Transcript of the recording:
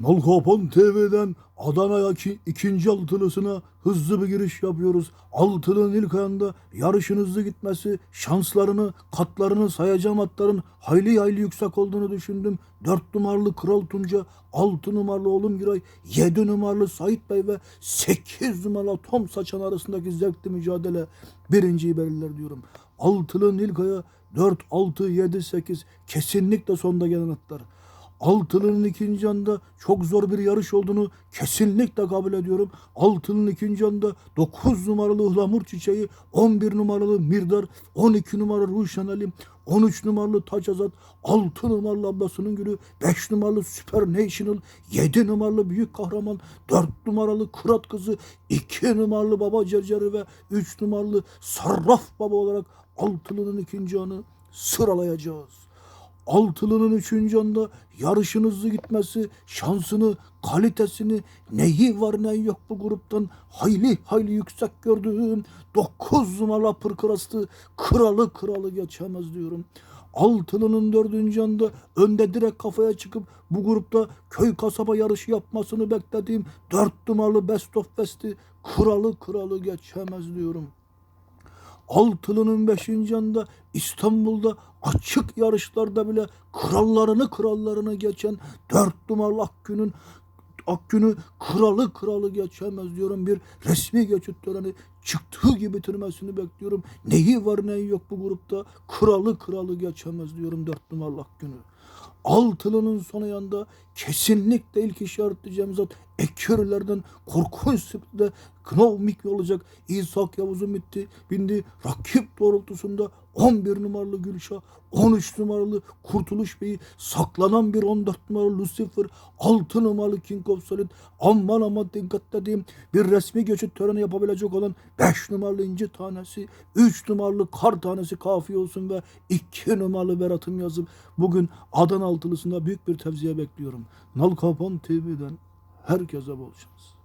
Malkopon TV'den Adana'ya ki ikinci altılısına hızlı bir giriş yapıyoruz. Altının ilk ayında yarışın hızlı gitmesi, şanslarını, katlarını sayacağım atların hayli hayli yüksek olduğunu düşündüm. 4 numaralı Kral Tunca, 6 numaralı Oğlum Giray, 7 numaralı Sait Bey ve 8 numaralı Tom Saçan arasındaki zevkli mücadele birinciyi belirler diyorum. Altının ilk aya 4, 6, 7, 8 kesinlikle sonda gelen atlar. Altılı'nın ikinci anda çok zor bir yarış olduğunu kesinlikle kabul ediyorum. Altılı'nın ikinci anda 9 numaralı Ihlamur Çiçeği, 11 numaralı Mirdar, 12 numaralı Ruşen Ali, 13 numaralı Taç Azat, 6 numaralı Ablasının Gülü, 5 numaralı Super National, 7 numaralı Büyük Kahraman, 4 numaralı Kırat Kızı, 2 numaralı Baba Cerceri ve 3 numaralı Sarraf Baba olarak Altılı'nın ikinci anı sıralayacağız. Altılı'nın üçüncü anda yarışın gitmesi, şansını, kalitesini, neyi var neyi yok bu gruptan hayli hayli yüksek gördüğüm 9 numaralı pırkırastı kralı kralı geçemez diyorum. Altılı'nın dördüncü anda önde direkt kafaya çıkıp bu grupta köy kasaba yarışı yapmasını beklediğim 4 numaralı Best of Best'i kralı kralı geçemez diyorum. Altılı'nın beşinci anda İstanbul'da açık yarışlarda bile krallarını krallarını geçen dört numaralı Akgün'ün Akgün'ü kralı kralı geçemez diyorum. Bir resmi geçit töreni çıktığı gibi bitirmesini bekliyorum. Neyi var neyi yok bu grupta kralı kralı geçemez diyorum dört numaralı Akgün'ü. Altılı'nın son ayağında kesinlikle ilk işaretleyeceğim zat Ekürlerden korkunç sıklıkla Knovmik olacak. İshak Yavuz'un bitti. Bindi. Rakip doğrultusunda 11 numaralı Gülşah, 13 numaralı Kurtuluş Bey'i, saklanan bir 14 numaralı Lucifer, 6 numaralı King of Solid, aman aman dikkat dediğim bir resmi geçit töreni yapabilecek olan 5 numaralı İnci Tanesi, 3 numaralı Kar Tanesi kafi olsun ve 2 numaralı Berat'ım yazıp bugün Adana altılısında büyük bir tevziye bekliyorum. Nal Kapan TV'den herkese bol şans.